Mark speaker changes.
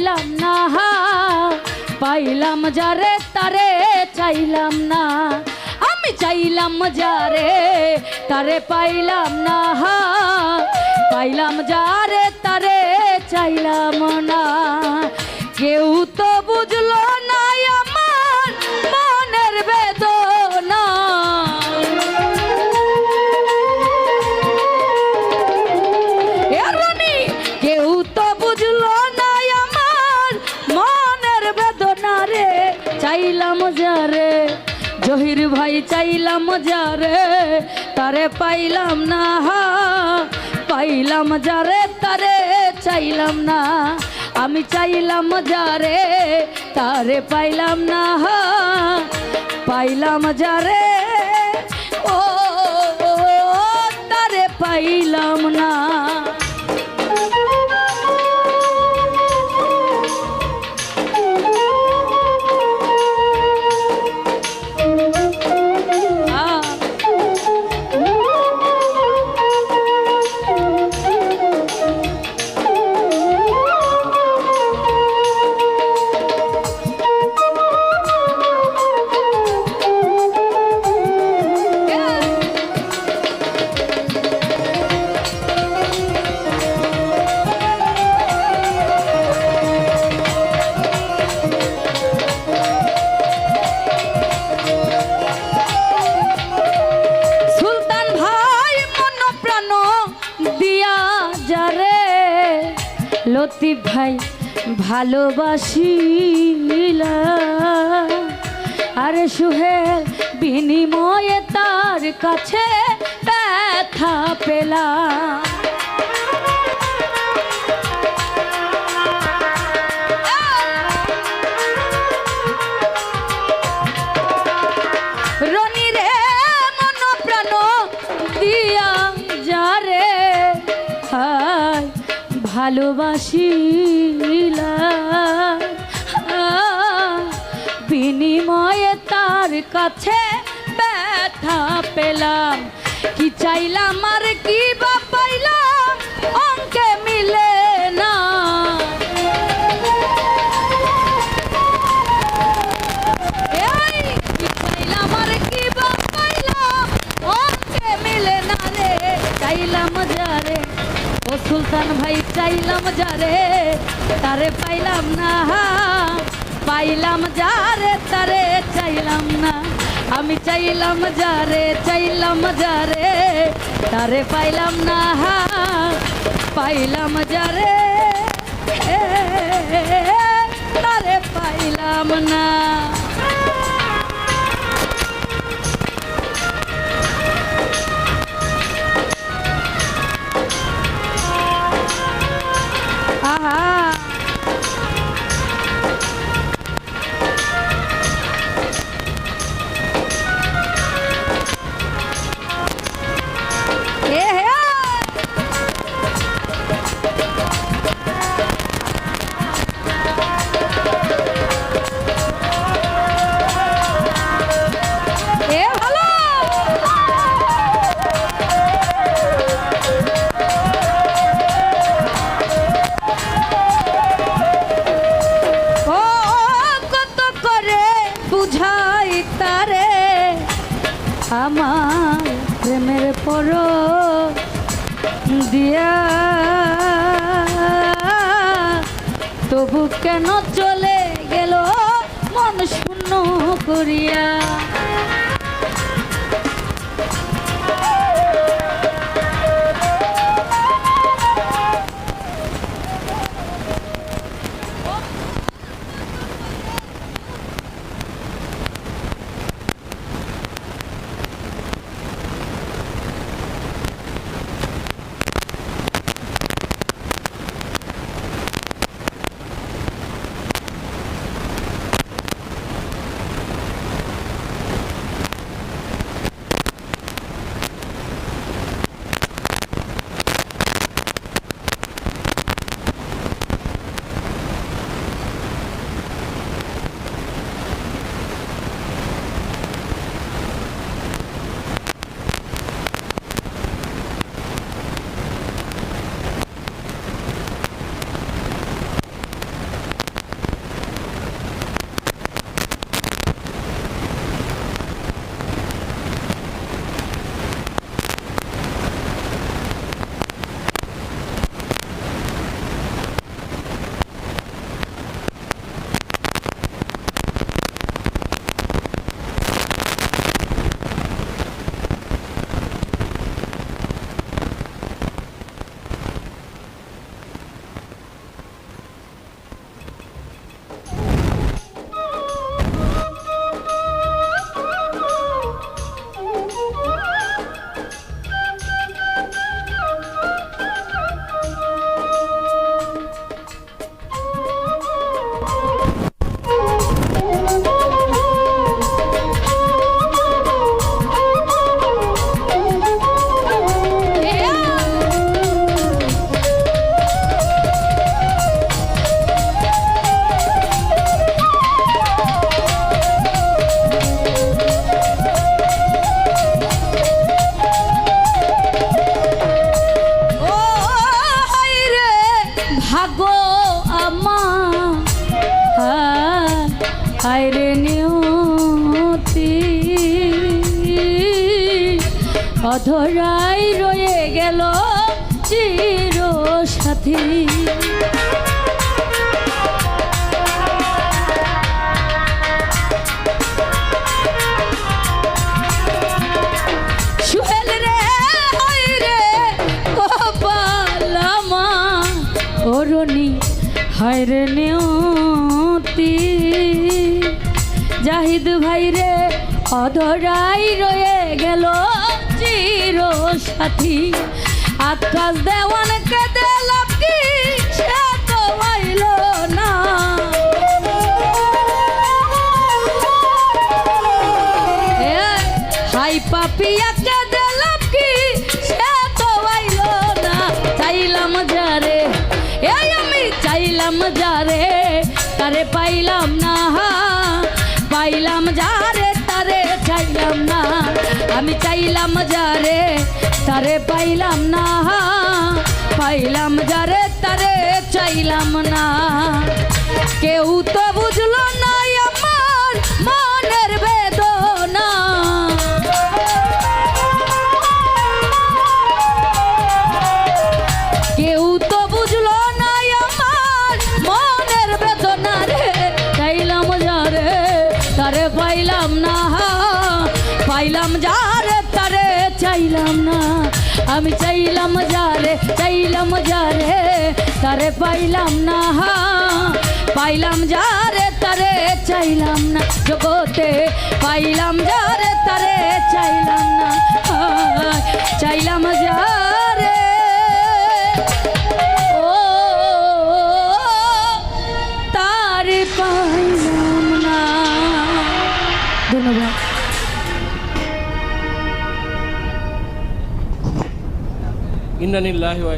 Speaker 1: পাইলাম না পাইলাম যারে তারে চাইলাম না। আমি চাইলাম যারে তারে পাইলাম না পাইলাম যারে তারে চাইলাম না। কেউ তো চাইলাম যারে জহির ভাই চাইলাম যারে তারে পাইলাম না পাইলাম যারে তারে চাইলাম না। আমি চাইলাম যারে তারে পাইলাম না পাইলাম যারে ও ও, তারে পাইলাম না। লতিফ ভাই ভালোবাসিলা আরে সুহেল বিনিময়ে তার কাছে ব্যথা পেলা রনি রে মন প্রাণ দিয়া ভালোবাসিলা বিনিময়ে তার কাছে ব্যথা পেলাম। কি চাইলাম আর কি বা পাইলাম? অঙ্কে মিলে না। চাইলাম আর ও সুলতান ভাই, চাইলাম যারে, তারে পাইলাম না। পাইলাম যারে, তারে চাইলাম না। আমি চাইলাম যারে চাইলাম যারে, তারে পাইলাম না। পাইলাম যারে তারে পাইলাম না। পর দিয়া। তবু কেন চলে গেল মন শূন্য করিয়া? অধরাই রয়ে গেল চির সাথী সুহেল রে হায় রে কপালামা অরুণী, হায় রে নিয়তি। জাহিদ ভাই রে, অধরাই রয়ে সাথী। আকাশ দেওয়ান কেঁদে লাকি সে তো আইল না। হাই পাপিয়াকে দিলাম কি, সে তো আইলো না। চাইলাম যারে এই আমি চাইলাম যারে, তারে পাইলাম না। পাইলাম যারে, তারে চাইলাম না। আমি চাইলাম যারে তারে পাইলাম না পাইলাম যারে তারে চাইলাম না। কেউ তো বুঝলো না আমি চাইলাম যারে চাইলাম যারে তারে পাইলাম না পাইলাম যারে তারে চাইলাম না জগতে পাইলাম যারে তারে চাইলাম না
Speaker 2: اللہ